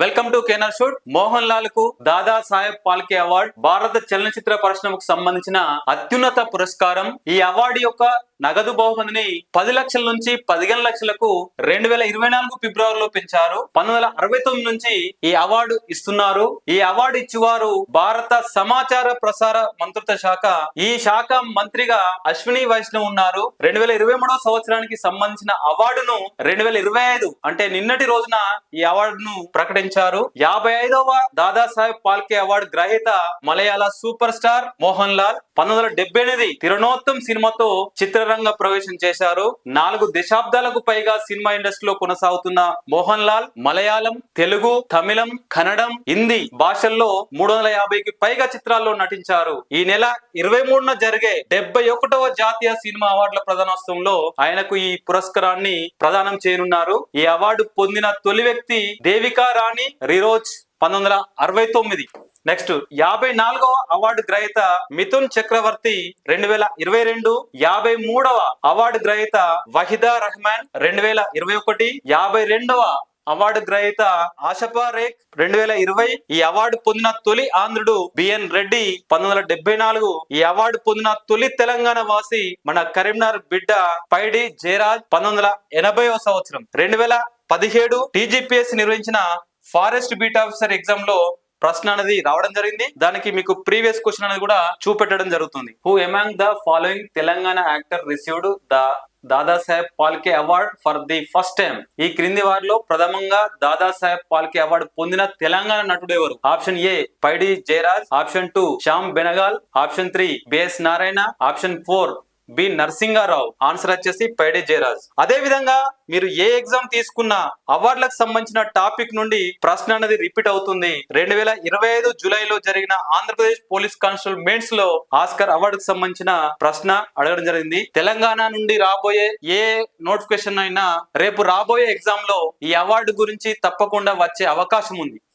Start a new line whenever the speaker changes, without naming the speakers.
Welcome to కేనర్ shoot. Mohan లాల్కు Dada Saheb Phalke award. భారత చలనచిత్ర పరిశ్రమకు సంబంధించిన అత్యున్నత పురస్కారం. ఈ అవార్డు యొక్క నగదు బహుమతిని పది లక్షల నుంచి పదిహేను లక్షలకు రెండు వేల ఇరవై నాలుగు ఫిబ్రవరిలో పెంచారు. పంతొమ్మిది వందల అరవై తొమ్మిది నుంచి ఈ అవార్డు ఇస్తున్నారు. ఈ అవార్డు ఇచ్చేవారు భారత సమాచార ప్రసార మంత్రిత్వ శాఖ. ఈ శాఖ మంత్రిగా అశ్విని వైష్ణవ్ ఉన్నారు. రెండు వేల ఇరవై మూడవ సంవత్సరానికి సంబంధించిన అవార్డును రెండు వేల ఇరవై ఐదు అంటే నిన్నటి రోజున ఈ అవార్డును ప్రకటించారు. యాభై ఐదవ దాదాసాహెబ్ పాల్కే అవార్డు గ్రహీత మలయాళ సూపర్ స్టార్ మోహన్ లాల్ పంతొమ్మిది వందల డెబ్బై ఎనిమిది తిరునోత్తం సినిమాతో చిత్రరంగ ప్రవేశం చేశారు. నాలుగు దశాబ్దాలకు పైగా సినిమా ఇండస్ట్రీలో కొనసాగుతున్న మోహన్ లాల్ మలయాళం తెలుగు తమిళం కన్నడం హిందీ భాషల్లో మూడు వందల యాభైకి పైగా చిత్రాల్లో నటించారు. ఈ నెల ఇరవై మూడున జరిగే డెబ్బై ఒకటవ జాతీయ సినిమా అవార్డుల ప్రధానోత్సవంలో ఆయనకు ఈ పురస్కారాన్ని ప్రదానం చేయనున్నారు. ఈ అవార్డు పొందిన తొలి వ్యక్తి దేవికా రాణి రిరోజ్ పంతొమ్మిది వందల అరవై తొమ్మిది. నెక్స్ట్ యాభై నాలుగవ అవార్డు గ్రహీత మిథున్ చక్రవర్తి రెండు వేల ఇరవై రెండు యాభై మూడవ అవార్డు గ్రహీత వహిదా రహమాన్ రెండు వేల ఇరవై ఒకటి యాభై రెండవ అవార్డు గ్రహీత ఆశపా రేక్ రెండు వేల ఇరవై. ఈ అవార్డు పొందిన తొలి ఆంధ్రుడు బిఎన్ రెడ్డి పంతొమ్మిది వందల డెబ్బై నాలుగు. ఈ అవార్డు పొందిన తొలి తెలంగాణ వాసి మన కరీంనగర్ బిడ్డ పైడి జయరాజ్ పంతొమ్మిది వందల ఎనభైవ సంవత్సరం. రెండు వేల పదిహేడు టీజీపీఎస్ నిర్వహించిన ఫారెస్ట్ బీట్ ఆఫీసర్ ఎగ్జామ్లో ప్రశ్న అనేది రావడం జరిగింది. దానికి మీకు ప్రీవియస్ క్వశ్చన్ అనేది కూడా చూపెట్టడం జరుగుతుంది. Who among the following Telangana actor received the Dadasaheb Phalke award for the first time ఈ క్రింది వారిలో ప్రథమంగా దాదాసాహెబ్ పాల్కే అవార్డు పొందిన తెలంగాణ నటుడు ఎవరు? Option A Paidi Jayaraj. Option two Shyam Benegal. Option three B S Narayana. Option four B Narasinga Rao answer వచ్చేసి పైడే జయరాజ్. అదే విధంగా మీరు ఏ ఎగ్జామ్ తీసుకున్నా అవార్డులకు సంబంధించిన టాపిక్ నుండి ప్రశ్న అనేది రిపీట్ అవుతుంది. రెండు వేల ఇరవై ఐదు జూలైలో జరిగిన ఆంధ్రప్రదేశ్ పోలీస్ కానిస్టేబుల్ మెయిన్స్లో ఆస్కర్ అవార్డుకు సంబంధించిన ప్రశ్న అడగడం జరిగింది. తెలంగాణ నుండి రాబోయే ఏ నోటిఫికేషన్ అయినా రేపు రాబోయే ఎగ్జామ్లో ఈ అవార్డు గురించి తప్పకుండా వచ్చే అవకాశం ఉంది.